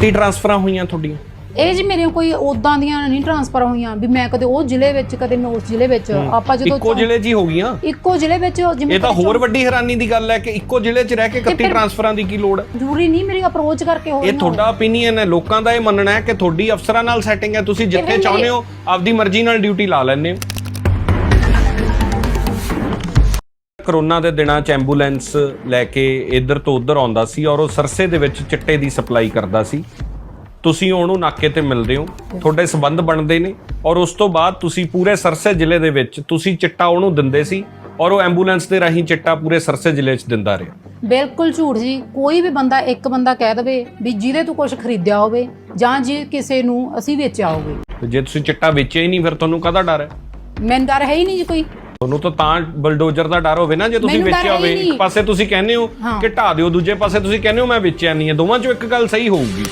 31 ਟਰਾਂਸਫਰਾਂ ਹੋਈਆਂ ਤੁਹਾਡੀਆਂ? ਇਹ ਜੀ ਮੇਰੇ ਕੋਈ ਉਦਾਂ ਦੀਆਂ ਨਹੀਂ ਟ੍ਰਾਂਸਫਰ ਹੋਈਆਂ ਵੀ ਮੈਂ ਕਦੇ ਉਹ ਜ਼ਿਲ੍ਹੇ ਵਿੱਚ ਕਦੇ ਮੈਂ ਉਸ ਜ਼ਿਲ੍ਹੇ ਵਿੱਚ। ਆਪਾਂ ਜਦੋਂ ਇੱਕੋ ਜ਼ਿਲ੍ਹੇ 'ਚ ਹੀ ਹੋ ਗਈਆਂ? ਇੱਕੋ ਜ਼ਿਲ੍ਹੇ ਵਿੱਚ ਜਿਵੇਂ ਇਹ ਤਾਂ ਹੋਰ ਵੱਡੀ ਹੈਰਾਨੀ ਦੀ ਗੱਲ ਹੈ ਕਿ ਇੱਕੋ ਜ਼ਿਲ੍ਹੇ 'ਚ ਰਹਿ ਕੇ 31 ਟਰਾਂਸਫਰਾਂ ਦੀ ਕੀ ਲੋੜ ਹੈ? ਜ਼ਰੂਰੀ ਨਹੀਂ ਮੇਰੀ ਅਪਰੋਚ ਕਰਕੇ ਹੋ ਇਹ ਤੁਹਾਡਾ opinion ਹੈ। ਲੋਕਾਂ ਦਾ ਇਹ ਮੰਨਣਾ ਹੈ ਕਿ ਤੁਹਾਡੀ ਅਫਸਰਾਂ ਨਾਲ ਸੈਟਿੰਗ ਹੈ। ਤੁਸੀਂ ਜਿੱਥੇ ਚਾਹੁੰਦੇ ਹੋ ਆਪਦੀ ਮਰਜ਼ੀ ਨਾਲ ਡਿਊਟੀ ਲਾ ਲੈਂਦੇ ਹੋ। ਕਰੋਨਾ ਦੇ ਦਿਨਾਂ 'ਚ ਐਂਬੂਲੈਂਸ ਲੈ ਕੇ ਇੱਧਰ ਤੋਂ ਉੱਧਰ ਆਉਂਦਾ ਸੀ ਔਰ ਉਹ ਸਰਸੇ ਦੇ ਵਿੱਚ ਚਿੱਟੇ ਦੀ ਸਪਲਾਈ ਕਰਦਾ ਸੀ। ਤੁਸੀਂ ਉਹਨੂੰ ਨਾਕੇ ਤੇ ਮਿਲਦੇ ਹੋ। ਤੁਹਾਡੇ ਸਬੰਧ ਬਣਦੇ ਨੇ ਔਰ ਉਸ ਤੋਂ ਬਾਅਦ ਤੁਸੀਂ ਪੂਰੇ ਸਰਸੇ ਜ਼ਿਲ੍ਹੇ ਦੇ ਵਿੱਚ ਤੁਸੀਂ ਚਿੱਟਾ ਉਹਨੂੰ ਦਿੰਦੇ ਸੀ ਔਰ ਉਹ ਐਂਬੂਲੈਂਸ ਦੇ ਰਾਹੀਂ ਚਿੱਟਾ ਪੂਰੇ ਸਰਸੇ ਜ਼ਿਲ੍ਹੇ 'ਚ ਦਿੰਦਾ ਰਿਹਾ। ਬਿਲਕੁਲ ਝੂਠ ਜੀ। ਕੋਈ ਵੀ ਬੰਦਾ ਇੱਕ ਬੰਦਾ ਕਹਿ ਦਵੇ ਵੀ ਜਿਹਦੇ ਤੋਂ ਕੁਝ ਖਰੀਦਿਆ ਹੋਵੇ ਜਾਂ ਜੇ ਕਿਸੇ ਨੂੰ ਅਸੀਂ ਵੇਚਿਆ ਹੋਵੇ। ਤੇ ਜੇ ਤੁਸੀਂ ਚਿੱਟਾ ਵੇਚਿਆ ਹੀ ਨਹੀਂ ਫਿਰ ਤੁਹਾਨੂੰ ਕਾਹਦਾ ਡਰ ਹੈ? ਮੈਨੂੰ ਡਰ ਹੈ ਹੀ ਨਹੀਂ ਜੀ ਕੋਈ। ਤੁਹਾਨੂੰ ਤਾਂ ਤਾਂ ਬਲਡੋਜ਼ਰ ਦਾ ਡਰ ਹੋਵੇ ਨਾ ਜੇ ਤੁਸੀਂ ਮੈਨੂੰ ਡਰ ਵੇਚਿਆ ਹੈ ਹੀ ਹੋਵੇ ਇੱਕ। ਪਾਸੇ ਤੁਸੀਂ ਕਹਿੰਦੇ ਹੋ ਹਾਂ। ਕਿ ਢਾ ਦਿਓ ਦੂਜੇ ਪਾਸੇ ਤੁਸੀਂ ਕਹਿੰਦੇ ਹੋ ਮੈਂ ਵੇਚਿਆ ਨਹੀਂ ਹੈ ਦੋਵਾਂ ਚੋਂ ਇੱਕ ਗੱਲ ਸਹੀ ਹੋਊਗੀ